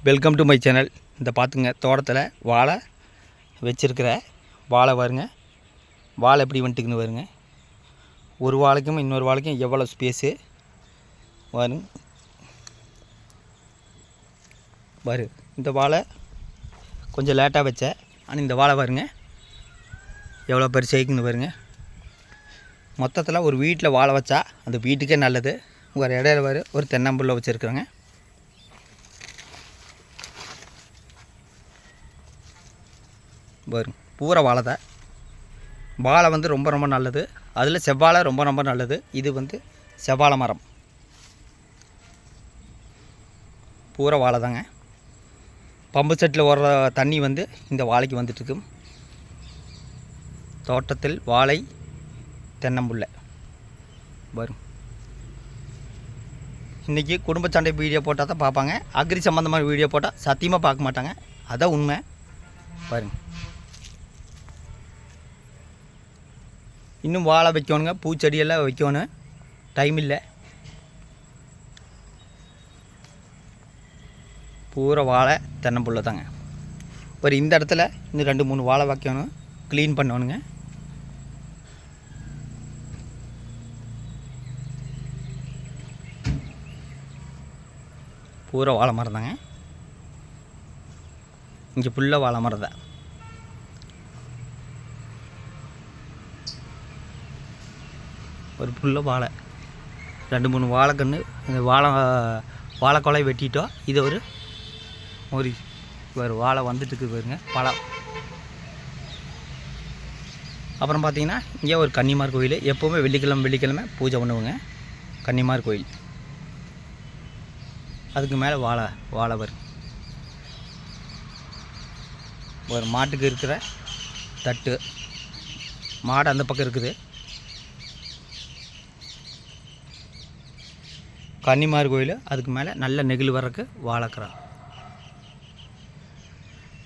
Welcome to my channel இந்த பார்த்துங்க தோட்டத்தில் வாழை வச்சுருக்கிற வாழை வருங்க வாழை எப்படி வந்துட்டுக்குன்னு வருங்க ஒரு வாழைக்கும் இன்னொரு வாழைக்கும் எவ்வளோ ஸ்பேஸு வருங்க வரு இந்த வாழை கொஞ்சம் லேட்டாக வச்ச ஆனால் இந்த வாழை வருங்க எவ்வளோ பரிசைக்குன்னு வருங்க மொத்தத்தில் ஒரு வீட்டில் வாழை வச்சா அந்த வீட்டுக்கே நல்லது. ஒரு இடையில வரும் ஒரு தென்னம்புள்ள வச்சுருக்குறேங்க வரும் பூரா வாழை தான். வாழை வந்து ரொம்ப ரொம்ப நல்லது. அதில் செவ்வாழை ரொம்ப ரொம்ப நல்லது. இது வந்து செவ்வாழை மரம். பூரா வாழை தாங்க. பம்பு செட்டில் ஓடுற தண்ணி வந்து இந்த வாழைக்கு வந்துட்டுருக்கு. தோட்டத்தில் வாழை தென்னம்புள்ளை. வரும் இன்றைக்கி குடும்ப சண்டை வீடியோ போட்டால் தான் பார்ப்பாங்க. அக்ரி சம்மந்தமான வீடியோ போட்டால் சத்தியமாக பார்க்க மாட்டாங்க. அதான் உண்மை. பாருங்கள் இன்னும் வாழை வைக்கணுங்க பூச்செடியெல்லாம் வைக்கணும். டைம் இல்லை. பூரா வாழை தென்னம்புள்ள தாங்க. ஒரு இந்த இடத்துல இன்னும் ரெண்டு மூணு வாழை வைக்கணும். க்ளீன் பண்ணணுங்க. பூரா வாழை மரம் தாங்க இங்கே ஃபுல்லாக வாழை மரம் தான் ஒரு புல்ல வாழை. ரெண்டு மூணு வாழைக்கன்று இந்த வாழை வாழைக்கொலை வெட்டிட்டோம். இது ஒரு ஒரு ஒரு வாழை வந்துட்டு இருக்கு பாருங்க பழம். அப்புறம் பார்த்தீங்கன்னா இங்கே ஒரு கன்னிமார் கோயில். எப்போவுமே வெள்ளிக்கிழமை வெள்ளிக்கிழமை பூஜை பண்ணுவோங்க. கன்னிமார் கோயில். அதுக்கு மேலே வாழை வாழை வரும் ஒரு மாட்டுக்கு இருக்கிற தட்டு. மாடு அந்த பக்கம் இருக்குது. கன்னிமார் கோயில் அதுக்கு மேலே நல்ல நெகிழ் வரக்கு வாழைக்கிறோம்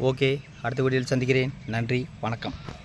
ஓகே அடுத்த வீடியோவில் சந்திக்கிறேன். நன்றி வணக்கம்.